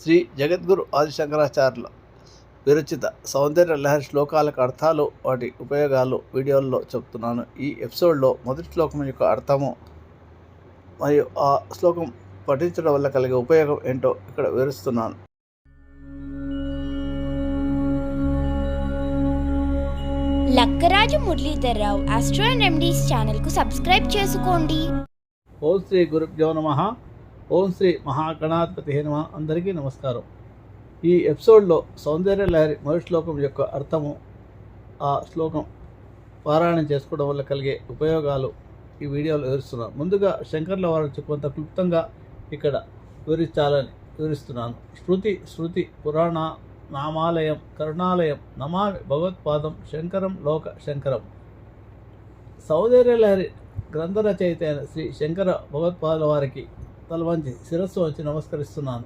శ్రీ జగద్గురు ఆదిశంకరాచార్యుల విరచిత సౌందర్య లహరి శ్లోకాలకు అర్థాలు వాటి ఉపయోగాలు వీడియోల్లో చెప్తున్నాను. ఈ ఎపిసోడ్లో మొదటి శ్లోకం యొక్క అర్థము మరియు ఆ శ్లోకం పఠించడం వల్ల కలిగే ఉపయోగం ఏంటో ఇక్కడ వివరిస్తున్నాను. Lakkaraju Muralidhar Rao astro and remedies ఛానల్కు సబ్స్క్రైబ్ చేసుకోండి. ఓం శ్రీ గురుభ్యో నమ. ఓం శ్రీ మహాగణాధిపతి హేనమ అందరికీ నమస్కారం. ఈ ఎపిసోడ్లో సౌందర్య లహరి మొదటి శ్లోకం యొక్క అర్థము ఆ శ్లోకం పారాయణం చేసుకోవడం వల్ల కలిగే ఉపయోగాలు ఈ వీడియోలో వివరిస్తున్నాను. ముందుగా శంకర్ల వారు కొంత క్లుప్తంగా ఇక్కడ వివరించాలని వివరిస్తున్నాను. శృతి శృతి పురాణ నామాలయం కరుణాలయం నమామి భగవత్పాదం శంకరం లోక శంకరం. సౌందర్యలహరి గ్రంథ రచయిత అయిన శ్రీ శంకర భగవత్పాదుల వారికి తలవంచి శిరస్సు వంచి నమస్కరిస్తున్నాను.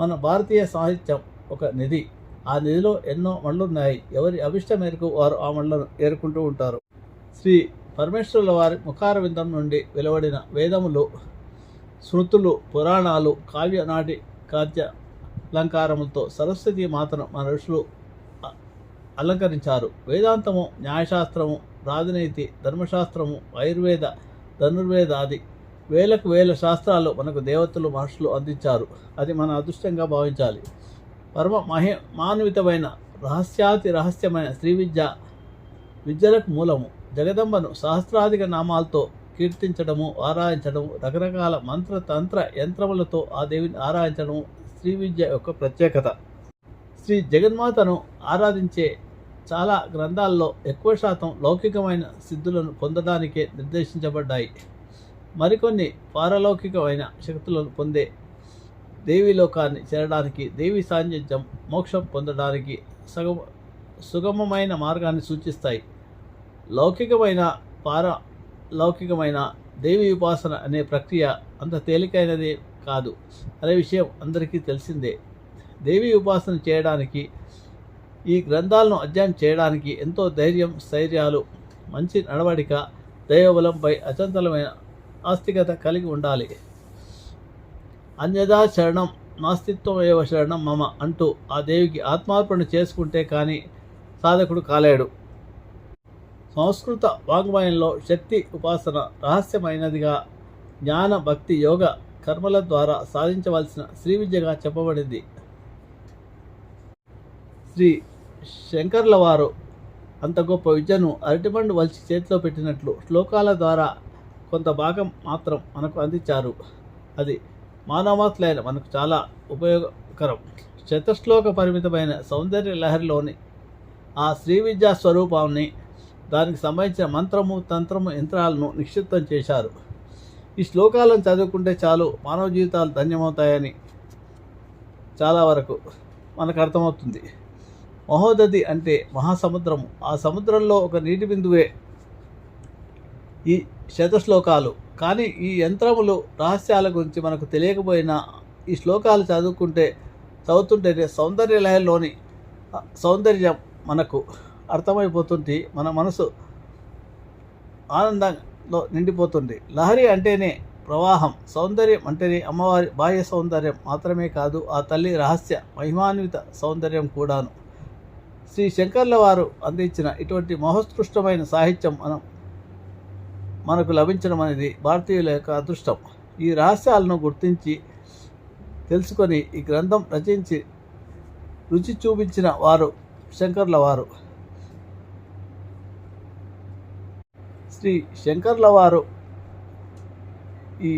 మన భారతీయ సాహిత్యం ఒక నిధి. ఆ నిధిలో ఎన్నో మళ్ళున్నాయి ఎవరి అభిష్ట మేరకు వారు ఆ మళ్ళను ఏరుకుంటూ ఉంటారు. శ్రీ పరమేశ్వరుల వారి ముఖారవిందం నుండి వెలువడిన వేదములు శృతులు పురాణాలు కావ్య నాటి కాద్య అలంకారములతో సరస్వతి మాతను మన ఋషులు అలంకరించారు. వేదాంతము న్యాయశాస్త్రము రాజనీతి ధర్మశాస్త్రము ఆయుర్వేద ధనుర్వేదాది వేలకు వేల శాస్త్రాలు మనకు దేవతలు మహర్షులు అందించారు. అది మన అదృష్టంగా భావించాలి. పరమ మహి మానవితమైన రహస్యాతి రహస్యమైన స్త్రీ విద్య విద్యలకు మూలము. జగదంబను సహస్రాధిక నామాలతో కీర్తించడము ఆరాధించడము రకరకాల మంత్ర తంత్ర యంత్రములతో ఆ దేవిని ఆరాధించడము స్త్రీ విద్య యొక్క ప్రత్యేకత. శ్రీ జగన్మాతను ఆరాధించే చాలా గ్రంథాల్లో ఎక్కువ శాతం లౌకికమైన సిద్ధులను పొందడానికే నిర్దేశించబడ్డాయి. మరికొన్ని పారలౌకికమైన శక్తులను పొందే దేవీలోకాన్ని చేరడానికి దేవి సాన్నిధ్యం మోక్షం పొందడానికి సగమ సుగమమైన మార్గాన్ని సూచిస్తాయి. లౌకికమైన పారలౌకికమైన దేవి ఉపాసన అనే ప్రక్రియ అంత తేలికైనది కాదు. అనే విషయం అందరికీ తెలిసిందే. దేవి ఉపాసన చేయడానికి ఈ గ్రంథాలను అధ్యయనం చేయడానికి ఎంతో ధైర్యం స్థైర్యాలు మంచి నడవడిక దైవబలంపై అచంచలమైన ఆస్తికత కలిగి ఉండాలి. అన్యదా శరణం నాస్తిత్వమేవ శరణం మమ అంటూ ఆ దేవికి ఆత్మార్పణ చేసుకుంటే కానీ సాధకుడు కాలేడు. సంస్కృత వాంగ్మయంలో శక్తి ఉపాసన రహస్యమైనదిగా జ్ఞాన భక్తి యోగ కర్మల ద్వారా సాధించవలసిన శ్రీ విద్యగా చెప్పబడింది. శ్రీ శంకర్ల వారు అంత గొప్ప విద్యను అరటిపండు వలిచి చేతిలో పెట్టినట్లు శ్లోకాల ద్వారా కొంత భాగం మాత్రం మనకు అందించారు. అది మానవాత్లైన మనకు చాలా ఉపయోగకరం. శతశ్లోక పరిమితమైన సౌందర్య లహరిలోని ఆ శ్రీ విద్యా స్వరూపాన్ని దానికి సంబంధించిన మంత్రము తంత్రము యంత్రాలను నిక్షిప్తం చేశారు. ఈ శ్లోకాలను చదువుకుంటే చాలు మానవ జీవితాలు ధన్యమవుతాయని చాలా వరకు మనకు అర్థమవుతుంది. మహోదది అంటే మహాసముద్రము. ఆ సముద్రంలో ఒక నీటి బిందువే ఈ శతశ్లోకాలు కానీ ఈ యంత్రములు రహస్యాల గురించి మనకు తెలియకపోయినా ఈ శ్లోకాలు చదువుకుంటే చదువుతుంటేనే సౌందర్య లహరిలోని సౌందర్యం మనకు అర్థమైపోతుంది మన మనసు ఆనందంలో నిండిపోతుంది. లహరి అంటేనే ప్రవాహం సౌందర్యం అంటేనే అమ్మవారి బాహ్య సౌందర్యం మాత్రమే కాదు ఆ తల్లి రహస్య మహిమాన్విత సౌందర్యం కూడాను. శ్రీ శంకర్ల వారు అందించిన ఇటువంటి మహోత్కృష్టమైన సాహిత్యం మనం మనకు లభించడం అనేది భారతీయుల యొక్క అదృష్టం. ఈ రహస్యాలను గుర్తించి తెలుసుకొని ఈ గ్రంథం రచించి రుచి చూపించిన వారు శంకర్ల వారు. శ్రీ శంకర్ల వారు ఈ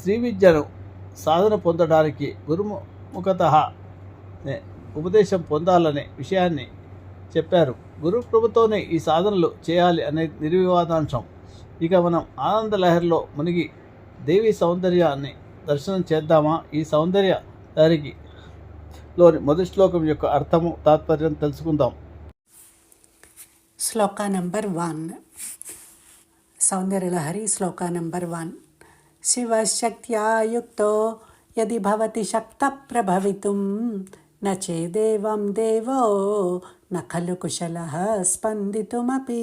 శ్రీ విద్యను సాధన పొందడానికి గురుముఖత ఉపదేశం పొందాలనే విషయాన్ని చెప్పారు. గురు ప్రభుతోనే ఈ సాధనలు చేయాలి అనే నిర్వివాదాంశం. ఇక మనం ఆనంద లహరిలో మునిగి దేవి సౌందర్యాన్ని దర్శనం చేద్దామా? ఈ సౌందర్య లహరికి లోని మొదటి శ్లోకం యొక్క అర్థము తాత్పర్యం తెలుసుకుందాం. శ్లోక నంబర్ వన్. సౌందర్యలహరి శ్లోక నంబర్ వన్. శివశక్త్యాయుక్తో యది భవతి శక్త ప్రభవితుం నచేదేవం దేవో నఖలు కుశల స్పందితుమీ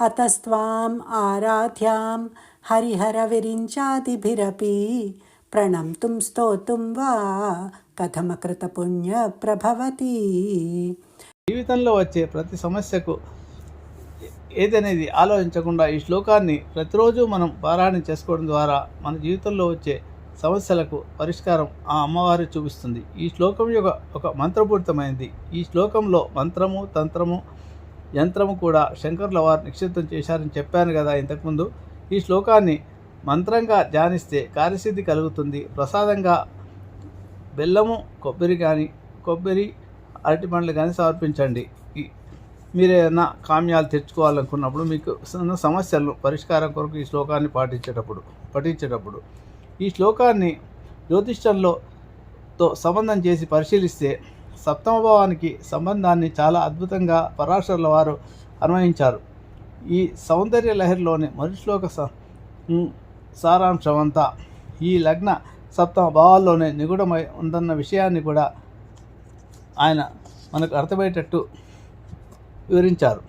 అతస్వాం ఆరాధ్యాం హరిహర విరించాదిభిరపి. ప్రణంతుం స్తోతుం వా కథమకృత పుణ్య ప్రభవతి. జీవితంలో వచ్చే ప్రతి సమస్యకు ఏదనేది ఆలోచించకుండా ఈ శ్లోకాన్ని ప్రతిరోజు మనం పారాయణ చేసుకోవడం ద్వారా మన జీవితంలో వచ్చే సమస్యలకు పరిష్కారం ఆ అమ్మవారు చూపిస్తుంది. ఈ శ్లోకం యొక్క ఒక మంత్రపూరితమైనది ఈ శ్లోకంలో మంత్రము తంత్రము యంత్రము కూడా శంకర్ల వారు నిక్షిప్తం చేశారని చెప్పాను కదా ఇంతకుముందు. ఈ శ్లోకాన్ని మంత్రంగా ధ్యానిస్తే కార్యసిద్ధి కలుగుతుంది. ప్రసాదంగా బెల్లము కొబ్బరి కానీ కొబ్బరి అరటి పండ్లు కానీ సమర్పించండి. మీరు ఏదైనా కామ్యాలు తెచ్చుకోవాలనుకున్నప్పుడు మీకు సమస్యలను పరిష్కారం కొరకు ఈ శ్లోకాన్ని పాటించేటప్పుడు పఠించేటప్పుడు. ఈ శ్లోకాన్ని జ్యోతిష్యంలోతో సంబంధం చేసి పరిశీలిస్తే సప్తమ భావానికి సంబంధాన్ని చాలా అద్భుతంగా పరాశరుల వారు అన్వయించారు. ఈ సౌందర్య లహరిలోని మొదటి శ్లోక స- సారాంశం అంతా ఈ లగ్న సప్తమ భావాల్లోనే నిగుడమై ఉందన్న విషయాన్ని కూడా ఆయన మనకు అర్థమయ్యేటట్టు వివరించారు.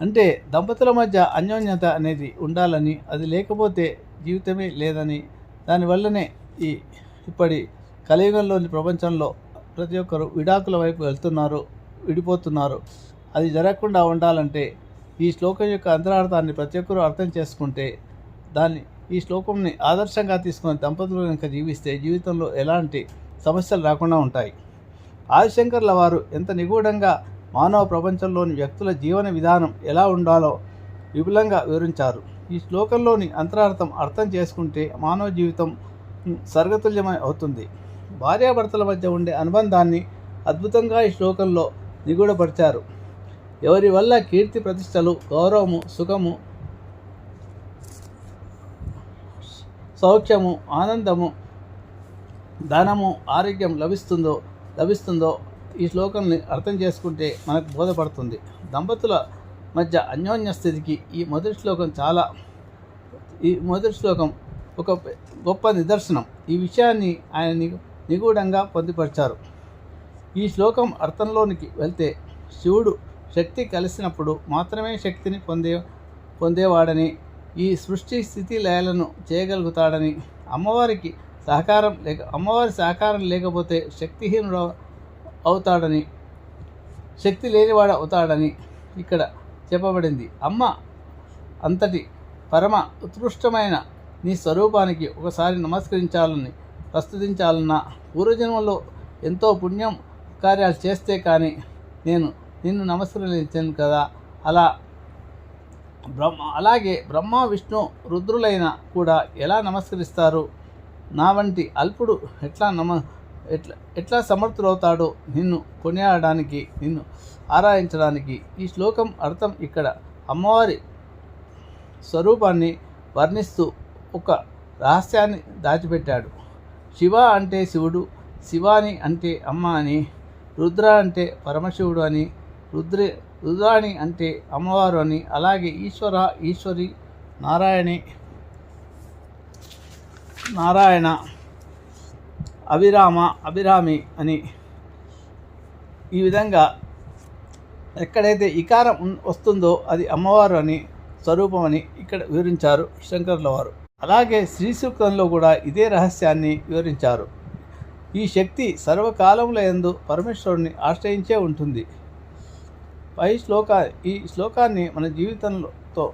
అంటే దంపతుల మధ్య అన్యోన్యత అనేది ఉండాలని అది లేకపోతే జీవితమే లేదని. దానివల్లనే ఈ ఇప్పటి కలియుగంలోని ప్రపంచంలో ప్రతి ఒక్కరు విడాకుల వైపు వెళ్తున్నారు విడిపోతున్నారు. అది జరగకుండా ఉండాలంటే ఈ శ్లోకం యొక్క అంతరార్థాన్ని ప్రతి ఒక్కరూ అర్థం చేసుకుంటే దాన్ని ఈ శ్లోకంని ఆదర్శంగా తీసుకుని దంపతులు కనుక జీవిస్తే జీవితంలో ఎలాంటి సమస్యలు రాకుండా ఉంటాయి. ఆదిశంకర్ల వారు ఎంత నిగూఢంగా మానవ ప్రపంచంలోని వ్యక్తుల జీవన విధానం ఎలా ఉండాలో విపులంగా వివరించారు. ఈ శ్లోకంలోని అంతరార్థం అర్థం చేసుకుంటే మానవ జీవితం సర్గతుల్యమై అవుతుంది. భార్యాభర్తల మధ్య ఉండే అనుబంధాన్ని అద్భుతంగా ఈ శ్లోకంలో నిగూఢపరిచారు. ఎవరి వల్ల కీర్తి ప్రతిష్టలు గౌరవము సుఖము సౌఖ్యము ఆనందము ధనము ఆరోగ్యం లభిస్తుందో లభిస్తుందో ఈ శ్లోకాన్ని అర్థం చేసుకుంటే మనకు బోధపడుతుంది. దంపతుల మధ్య అన్యోన్య స్థితికి ఈ మొదటి శ్లోకం చాలా ఈ మొదటి శ్లోకం ఒక గొప్ప నిదర్శనం. ఈ విషయాన్ని ఆయన ని- నిగూఢంగా పొందుపరిచారు. ఈ శ్లోకం అర్థంలోనికి వెళ్తే శివుడు శక్తి కలిసినప్పుడు మాత్రమే శక్తిని పొందే పొందేవాడని ఈ సృష్టి స్థితి లయాలను చేయగలుగుతాడని అమ్మవారికి సహకారం లేక అమ్మవారి సహకారం లేకపోతే శక్తిహీనుడు అవుతాడని శక్తి లేనివాడు అవుతాడని ఇక్కడ చెప్పబడింది. అమ్మ అంతటి పరమ ఉత్కృష్టమైన నీ స్వరూపానికి ఒకసారి నమస్కరించాలని ప్రస్తుతించాలన్న పూర్వజన్మలో ఎంతో పుణ్యం కార్యాలు చేస్తే కానీ నేను నిన్ను నమస్కరించాను కదా. అలా బ్రహ్మ అలాగే బ్రహ్మ విష్ణు రుద్రులైన కూడా ఎలా నమస్కరిస్తారు? నా వంటి అల్పుడు ఎట్లా నమ ఎట్లా ఎట్లా సమర్థుడవుతాడో నిన్ను కొనియాడడానికి నిన్ను ఆరాధించడానికి. ఈ శ్లోకం అర్థం ఇక్కడ అమ్మవారి స్వరూపాన్ని వర్ణిస్తూ ఒక రహస్యాన్ని దాచిపెట్టాడు. శివ అంటే శివుడు శివాని అంటే అమ్మ అని రుద్ర అంటే పరమశివుడు అని రుద్ర రుద్రాణి అంటే అమ్మవారు అని అలాగే ఈశ్వర ఈశ్వరి నారాయణి నారాయణ అభిరామ అభిరామి అని ఈ విధంగా ఎక్కడైతే ఇకారం వస్తుందో అది అమ్మవారు అని స్వరూపమని ఇక్కడ వివరించారు శంకర్ల వారు. అలాగే శ్రీ సూక్తంలో కూడా ఇదే రహస్యాన్ని వివరించారు. ఈ శక్తి సర్వకాలముల ఎందు పరమేశ్వరుని ఆశ్రయించే ఉంటుంది. పై శ్లోక ఈ శ్లోకాన్ని మన జీవితంతో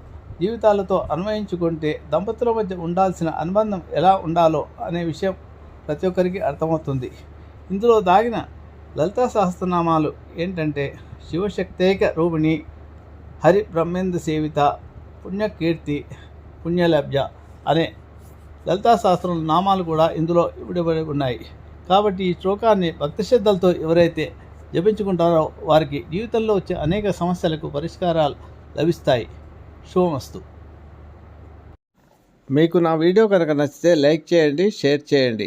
జీవితాలతో అన్వయించుకుంటే దంపతుల మధ్య ఉండాల్సిన అనుబంధం ఎలా ఉండాలో అనే విషయం ప్రతి ఒక్కరికి అర్థమవుతుంది. ఇందులో దాగిన లలితా సహస్రనామాలు ఏంటంటే శివశక్తేక రూపిణి హరి బ్రహ్మేంద్ర సేవిత పుణ్యకీర్తి పుణ్యలభ్య అనే లలితా శాస్త్రం నామాలు కూడా ఇందులో ఇవ్వబడి ఉన్నాయి. కాబట్టి ఈ శ్లోకాన్ని భక్తి శ్రద్ధలతో ఎవరైతే జపించుకుంటారో వారికి జీవితంలో వచ్చే అనేక సమస్యలకు పరిష్కారాలు లభిస్తాయి. శుభమస్తు. మీకు నా వీడియో కనుక నచ్చితే లైక్ చేయండి షేర్ చేయండి.